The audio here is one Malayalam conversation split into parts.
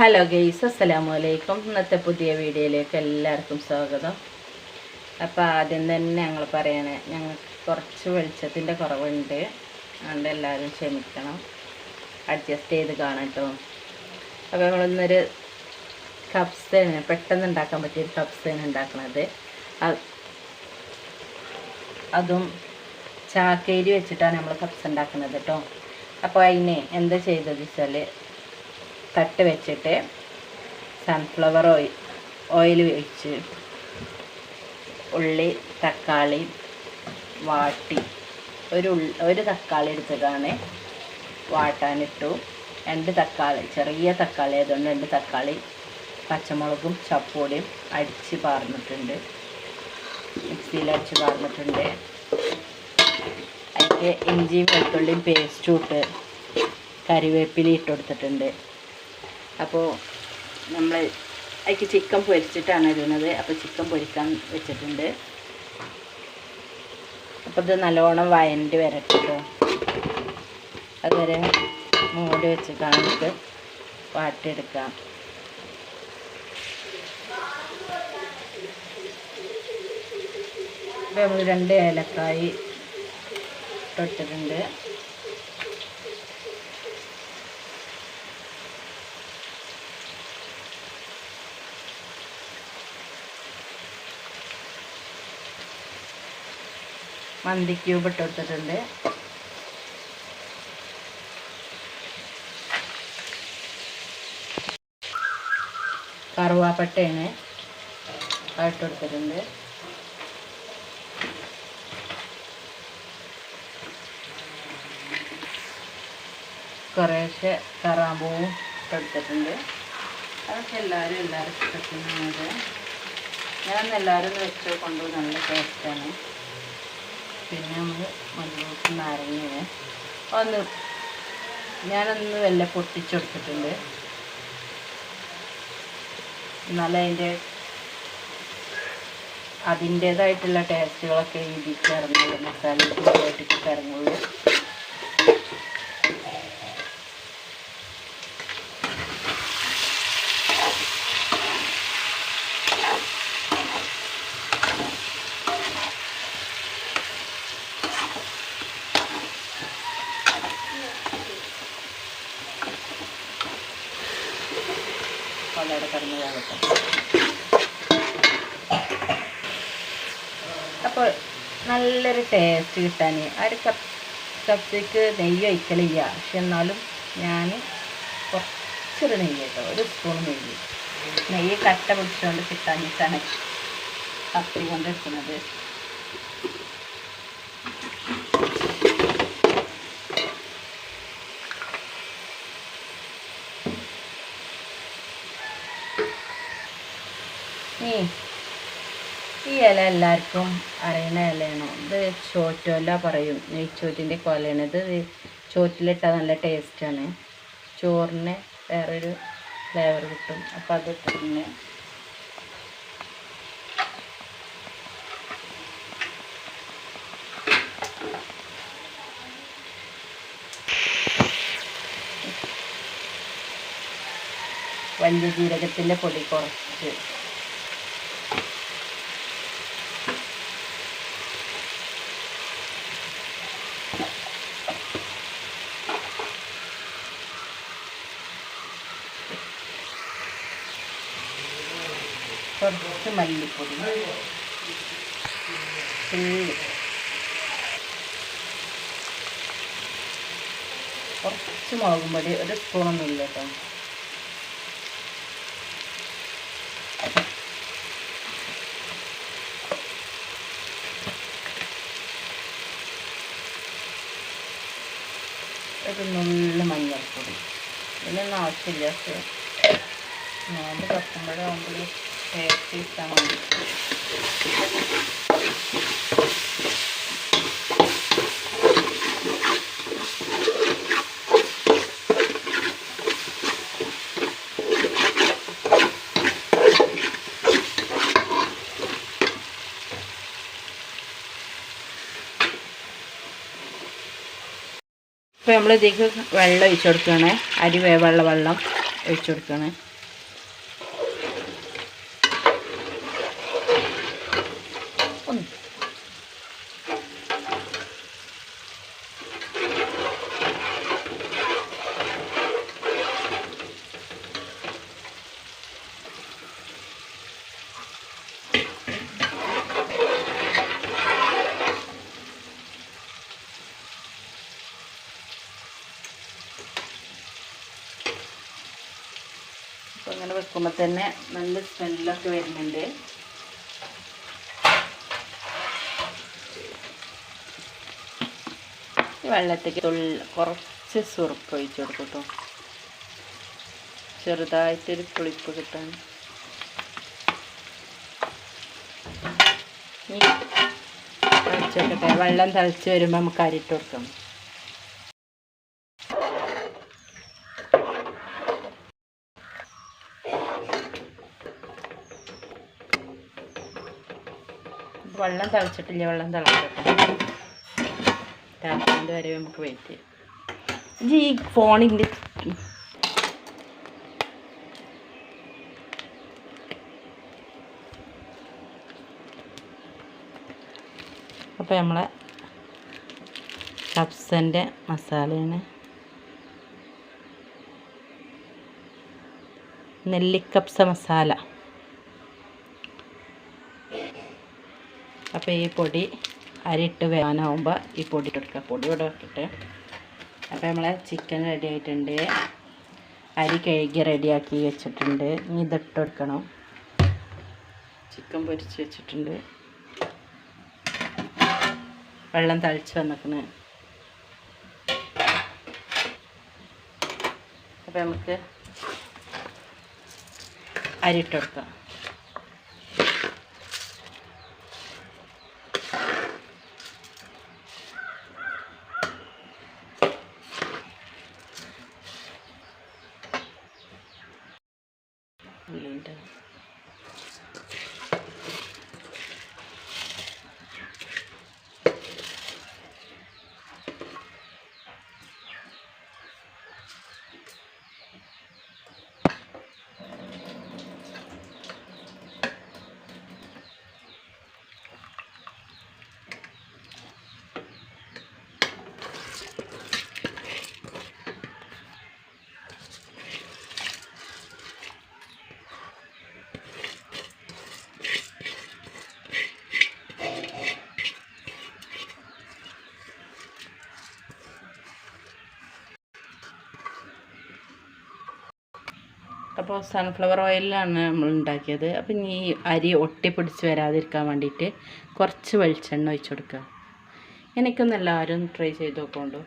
ഹലോ ഗെയ്സ് അസ്സലാമു അലൈക്കും ഇന്നത്തെ പുതിയ വീഡിയോയിലേക്ക് എല്ലാവർക്കും സ്വാഗതം. അപ്പോൾ ആദ്യം തന്നെ ഞങ്ങൾ പറയണേ ഞങ്ങൾക്ക് കുറച്ച് വെളിച്ചത്തിന്റെ കുറവുണ്ട്. അതുകൊണ്ട് എല്ലാവരും ക്ഷമിക്കണം. അഡ്ജസ്റ്റ് ചെയ്ത് കാണാം കേട്ടോ അപ്പോൾ നമ്മളിന്നൊരു കപ്സയാണ് പെട്ടെന്ന് ഉണ്ടാക്കാൻ പറ്റിയൊരു ഉണ്ടാക്കുന്നത് ഉണ്ടാക്കണത്. അതും ചാക്കേരി വെച്ചിട്ടാണ് നമ്മൾ കപ്സ് ഉണ്ടാക്കുന്നത് കേട്ടോ അപ്പോൾ അതിന് എന്താ ചെയ്തത് വെച്ചാൽ തട്ട് വെച്ചിട്ട് സൺഫ്ലവർ ഓയിൽ ഓയിൽ ഒഴിച്ച് ഉള്ളി തക്കാളി വാട്ടി. ഒരു ഒരു തക്കാളി എടുത്തിട്ടാണ് വാട്ടാനിട്ടു. രണ്ട് തക്കാളി ചെറിയ തക്കാളി ആയതുകൊണ്ട് രണ്ട് തക്കാളി പച്ചമുളകും ചപ്പോടിയും അടിച്ച് പാർന്നിട്ടുണ്ട്. മിക്സിയിൽ അടിച്ച് പാർന്നിട്ടുണ്ട്. അതിന്റെ ഇഞ്ചിയും വെളുത്തുള്ളിയും പേസ്റ്റും ഇട്ട് കറിവേപ്പില ഇട്ട് കൊടുത്തിട്ടുണ്ട്. അപ്പോൾ നമ്മൾ അതിക്ക് ചിക്കൻ പൊരിച്ചിട്ടാണ് ഇടുന്നത്. അപ്പോൾ ചിക്കൻ പൊരിക്കാൻ വെച്ചിട്ടുണ്ട്. അപ്പോൾ ഇത് നല്ലോണം വയന്റെ വരട്ടോ അതുവരെ മൂടി വെച്ച് നമുക്ക് വാട്ടിയെടുക്കാം. രണ്ട് ഏലക്കായി ഇട്ടിട്ടുണ്ട്. മന്തി ക്യൂബ് ഇട്ട് കൊടുത്തിട്ടുണ്ട്. കറുവാപ്പട്ടയാണ് ഇട്ട് കൊടുത്തിട്ടുണ്ട്. കുറേശ്ശെ കറാമ്പൂവും ഇട്ടെടുത്തിട്ടുണ്ട് അതൊക്കെ എല്ലാവരും എല്ലാവരും ഇഷ്ടപ്പെടുന്നത് ഞാൻ എല്ലാവരും വെച്ച് കൊണ്ടുപോകുന്ന നല്ല ടേസ്റ്റാണ് പിന്നെ നമ്മൾ മഞ്ഞൾക്ക് നാരങ്ങയാണ്. ഒന്ന് ഞാനൊന്ന് വെല്ല പൊട്ടിച്ചെടുത്തിട്ടുണ്ട്. എന്നാലും അതിന്റെ അതിന്റേതായിട്ടുള്ള ടേസ്റ്റുകളൊക്കെ ഇതിക്ക് ഇറങ്ങുള്ളൂ. മസാലയ്ക്ക് ഇറങ്ങുള്ളൂ. വളരെ കടന്നതാകട്ടെ അപ്പോൾ നല്ലൊരു ടേസ്റ്റ് കിട്ടാൻ ഒരു കപ്പ് കപ്പിക്ക് നെയ്യ് ഒഴിക്കലില്ല. പക്ഷെ എന്നാലും ഞാൻ കുറച്ചൊരു നെയ്യ് കേട്ടോ ഒരു സ്പൂൺ നെയ്യ്. നെയ്യ് കട്ട പിടിച്ചുകൊണ്ട് കിട്ടാനിട്ടാണ് കപ്പി കൊണ്ട് എടുക്കുന്നത്. ഇല എല്ലാവർക്കും അറിയുന്ന ഇലയാണോ? ഇത് ചോറ്റോല പറയും. നെയ്ച്ചോറ്റിന്റെ കൊലയാണ്. ഇത് ചോറ്റിലിട്ടാൽ നല്ല ടേസ്റ്റാണ്. ചോറിന് വേറൊരു ഫ്ലേവർ കിട്ടും. അപ്പോൾ അത് പിന്നെ വലിയ ജീരകത്തിന്റെ പൊടി കുറച്ച്. കുറച്ച് മല്ലിപ്പൊടി. കുറച്ച് മുളകും പൊടി ഒരു സ്പൂണൊന്നും ഇല്ല കേട്ടോ. ഒരു നുള്ളു മഞ്ഞൾപ്പൊടി. ഇതിനൊന്നും ആവശ്യമില്ല നോമ്പ് തുറക്കുമ്പോഴാകുമ്പോൾ ടേസ്റ്റ് കിട്ടാൻ വേണ്ടി ഇപ്പോൾ നമ്മൾ ഇതിലേക്ക് വെള്ളം ഒഴിച്ചു കൊടുക്കുകയാണ് അരി വേവുള്ള വെള്ളം ഒഴിച്ചു കൊടുക്കുകയാണ് അങ്ങനെ വെക്കുമ്പോൾ തന്നെ നല്ല സ്മെല്ലൊക്കെ വരുന്നുണ്ട്. വെള്ളത്തേക്ക് കുറച്ച് സുറുപ്പ് ഒഴിച്ച് കൊടുക്കും കേട്ടോ ചെറുതായിട്ടൊരു പുളിപ്പ് കിട്ടാൻ. വെള്ളം തിളച്ച് വരുമ്പോൾ നമുക്ക് അരിട്ട് കൊടുക്കാം. വെള്ളം തിളച്ചിട്ടില്ല? വെള്ളം തിളച്ചിട്ടുണ്ട് വരെ നമുക്ക് വെയിറ്റ് ചെയ്യാം. ഈ ഫോണിന്റെ അപ്പോൾ നമ്മളെ കപ്സന്റെ മസാലയാണ്. നെല്ലിക്കപ്സ മസാല. അപ്പോൾ ഈ പൊടി അരിയിട്ട് വേവാനാവുമ്പോൾ ഈ പൊടി ഇട്ടെടുക്കുക പൊടി ഇവിടെ ഇട്ടിട്ട്. അപ്പോൾ നമ്മളെ ചിക്കൻ റെഡി ആയിട്ടുണ്ട്. അരി കഴുകി റെഡിയാക്കി വെച്ചിട്ടുണ്ട്. ഇനി ഇതിട്ട് കൊടുക്കണം. ചിക്കൻ പൊരിച്ച് വെച്ചിട്ടുണ്ട്. വെള്ളം തളിച്ച് വന്നിക്കണ്. അപ്പോൾ നമുക്ക് അരിയിട്ട് കൊടുക്കാം ഉള്ളിന്റെ അപ്പോൾ സൺഫ്ലവർ ഓയിലാണ് നമ്മൾ ഉണ്ടാക്കിയത്. അപ്പോൾ ഇനി ഈ അരി ഒട്ടിപ്പിടിച്ച് വരാതിരിക്കാൻ വേണ്ടിയിട്ട് കുറച്ച് വെളിച്ചെണ്ണ ഒഴിച്ച് കൊടുക്കുക. എനിക്കൊന്ന് എല്ലാവരും ട്രൈ ചെയ്ത് നോക്കൊണ്ടു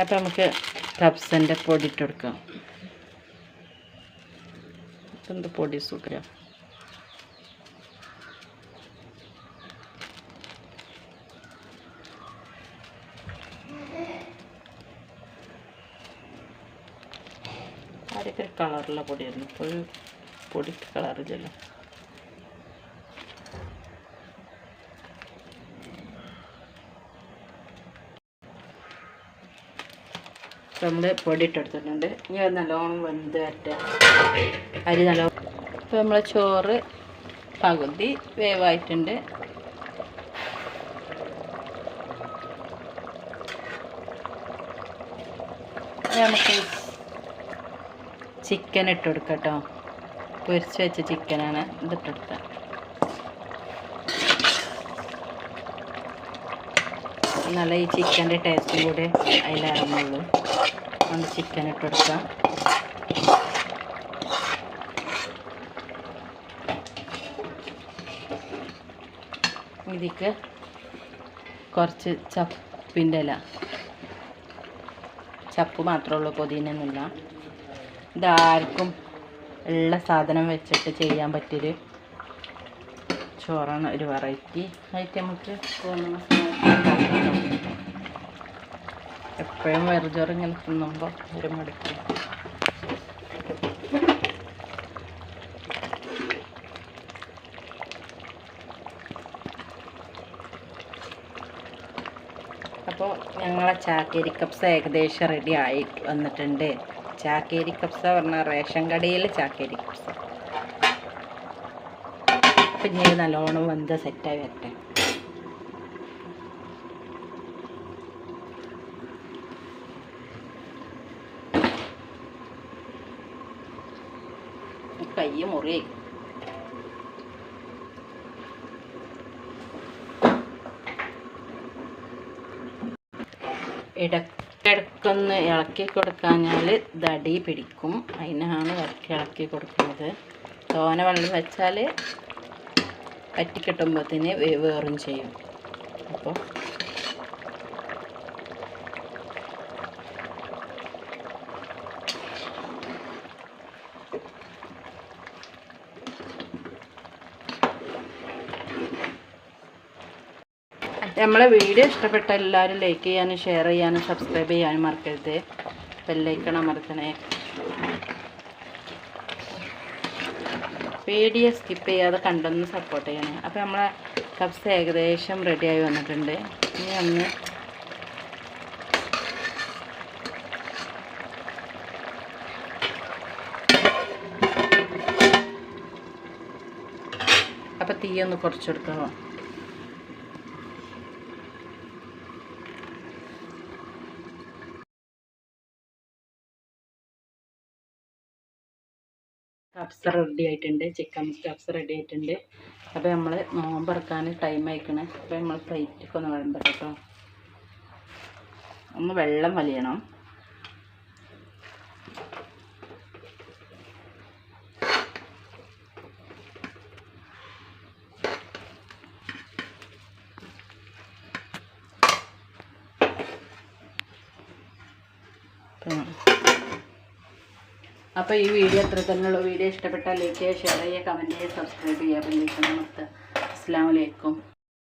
അപ്പം നമുക്ക് കപ്സന്റെ പൊടി ഇട്ട് കൊടുക്കാം. എന്ത് പൊടി സുഖം? ആരൊക്കെ കളറുള്ള പൊടിയായിരുന്നു? ഇപ്പോൾ ഒരു പൊടിക്ക് കളറില്ലല്ലോ നമ്മൾ പൊടി ഇട്ടെടുത്തിട്ടുണ്ട് ഇനി അത് നല്ലോണം വെന്ത് വരട്ടെ. അരി നല്ലോണം ഇപ്പോൾ നമ്മൾ ചോറ് പകുതി വേവായിട്ടുണ്ട്. നമുക്ക് ചിക്കൻ ഇട്ട് കൊടുക്കാം പൊരിച്ച് വെച്ച ചിക്കനാണ് ഇതിട്ടെടുക്കുക നല്ല ഈ ചിക്കന്റെ ടേസ്റ്റും കൂടെ അതിലിറങ്ങുള്ളൂ അതുകൊണ്ട് ചിക്കൻ ഇട്ടെടുക്കാം ഇതിക്ക് കുറച്ച് ചപ്പിന്റെ ഇല. ചപ്പ് മാത്രമേ ഉള്ളൂ പൊതിനൊന്നുമില്ല ഇതാർക്കും ഉള്ള സാധനം വെച്ചിട്ട് ചെയ്യാൻ പറ്റിയൊരു ചോറാണ് ഒരു വെറൈറ്റി ആയിട്ട് നമുക്ക് തോന്നുന്ന എപ്പോഴും വെറുതെ ഇങ്ങനെ തിന്നുമ്പോൾ ഒരു മടുക്കും. ഞങ്ങളെ ചാക്കേരി കപ്സ ഏകദേശം റെഡി ആയി വന്നിട്ടുണ്ട്. ചാക്കേരി കപ്സ പറഞ്ഞാൽ റേഷൻ കടയിൽ ചാക്കേരി കപ്സ ഞാൻ നല്ലോണം വെന്ത സെറ്റായി വരട്ടെ. കൈ ഇടക്കിടക്കൊന്ന് ഇളക്കി കൊടുക്കാഞ്ഞാൽ ദടി പിടിക്കും. അതിനാണ് ഇടയ്ക്ക് ഇളക്കി കൊടുക്കുന്നത്. തോന വെള്ളം വെച്ചാൽ പറ്റിക്കിട്ടുമ്പോഴത്തേന് വേറും ചെയ്യും. അപ്പോൾ നമ്മളെ വീഡിയോ ഇഷ്ടപ്പെട്ട എല്ലാവരും ലൈക്ക് ചെയ്യാനും ഷെയർ ചെയ്യാനും സബ്സ്ക്രൈബ് ചെയ്യാനും മറക്കരുത്. ബെല്ലൈക്കണം മറക്കണേ വീഡിയോ സ്കിപ്പ് ചെയ്യാതെ കണ്ടൊന്ന് സപ്പോർട്ട് ചെയ്യണേ. അപ്പോൾ നമ്മളെ കപ്സ് ഏകദേശം റെഡിയായി വന്നിട്ടുണ്ട്. ഇനി ഒന്ന് അപ്പോൾ തീയൊന്ന് ഒന്ന് കപ്സ റെഡി ആയിട്ടുണ്ട്. ചിക്കൻ കപ്സ റെഡി ആയിട്ടുണ്ട്. അപ്പോൾ നമ്മൾ നോമ്പറക്കാൻ ടൈം ആയിക്കണേ. അപ്പോൾ നമ്മൾ പ്ലേറ്റൊക്കെ ഒന്ന് വിളമ്പട്ടെ കേട്ടോ ഒന്ന് വെള്ളം വലിയണം. അപ്പോൾ ഈ വീഡിയോ അത്ര തന്നെയുള്ളൂ വീഡിയോ ഇഷ്ടപ്പെട്ടാൽ ലൈക്ക് ചെയ്യുക ഷെയർ ചെയ്യുക കമന്റ് ചെയ്യുക സബ്സ്ക്രൈബ് ചെയ്യുക. അപ്പം അസ്സാം വലൈക്കും